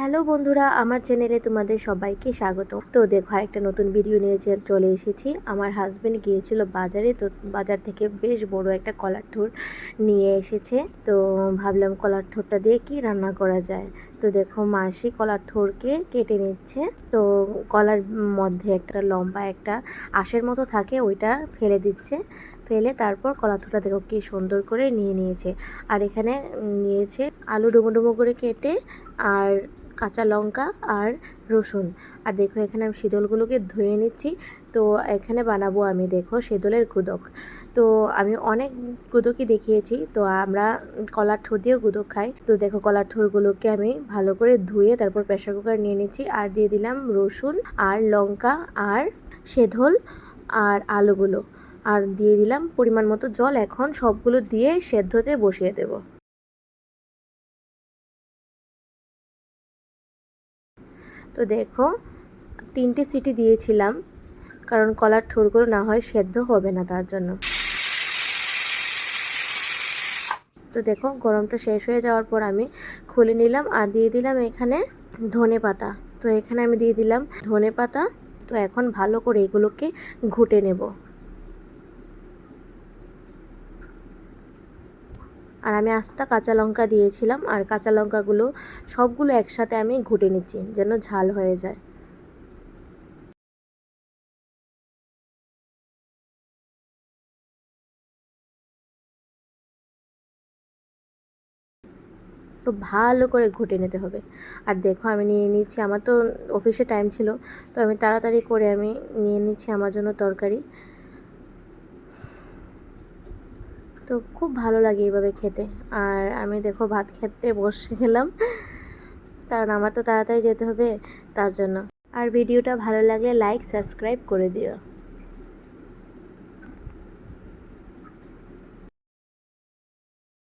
Hello বন্ধুরা, আমার চ্যানেলে তোমাদের সবাইকে স্বাগত তো দেখো একটা নতুন ভিডিও নিয়ে চলে এসেছি। আমার হাজবেন্ড গিয়েছিল বাজারে, তো বাজার থেকে বেশ বড় একটা কলার ঠোর নিয়ে এসেছে। তো ভাবলাম কলার ঠোরটা দিয়ে কি রান্না করা যায়? তো দেখো, মাসি কলার ঠোরকে কেটে নিচ্ছে। তো কলার মধ্যে একটা লম্বা একটা আঁশের মতো থাকে, ওইটা ফেলে দিচ্ছে। ফেলে তারপর কলার ঠোরটা দেখো কি সুন্দর করে নিয়ে নিয়েছে। আর এখানে নিয়েছে আলু ডুমো ডুমো করে কেটে, আর কাঁচা লঙ্কা আর রসুন। আর দেখো, এখানে আমি শীতলগুলোকে ধুয়ে নিচ্ছি। তো এখানে বানাবো আমি, দেখো, শীতলের গুদক। তো আমি অনেক গুদকই দেখিয়েছি। তো আমরা কলার ঠোর দিয়েও গুদক খাই। তো দেখো, কলার ঠোরগুলোকে আমি ভালো করে ধুয়ে তারপর প্রেশার কুকার নিয়ে নিচ্ছি। আর দিয়ে দিলাম রসুন আর লঙ্কা আর সেধল আর আলুগুলো। আর দিয়ে দিলাম পরিমাণ মতো জল। এখন সবগুলো দিয়ে সেদ্ধতে বসিয়ে দেবো। তো দেখো, তিনটে সিটি দিয়েছিলাম, কারণ কলার ঠোরগুলো না হয় সেদ্ধ হবে না তার জন্য। তো দেখো, গরমটা শেষ হয়ে যাওয়ার পর আমি খুলে নিলাম আর দিয়ে দিলাম এখানে ধনে পাতা। তো এখানে আমি দিয়ে দিলাম ধনে পাতা। তো এখন ভালো করে এগুলোকে ঘুটে নেব। আর আমি আস্তা কাঁচা লঙ্কা দিয়েছিলাম আর কাঁচা লঙ্কাগুলো সবগুলো একসাথে আমি ঘুটে নিচ্ছি যেন ঝাল হয়ে যায়। তো ভালো করে ঘুটে নিতে হবে। আর দেখো আমি নিয়ে নিচ্ছি, আমার তো অফিসে টাইম ছিল, তো আমি তাড়াতাড়ি করে আমি নিয়ে নিচ্ছি আমার জন্য তরকারি। তো খুব ভালো লাগে এইভাবে খেতে। আর আমি দেখো ভাত খেতে বসে গেলাম। কারণ আমার তো তাড়াতাড়ি যেতে হবে তার জন্য। আর ভিডিওটা ভালো লাগলে লাইক সাবস্ক্রাইব করে দিও।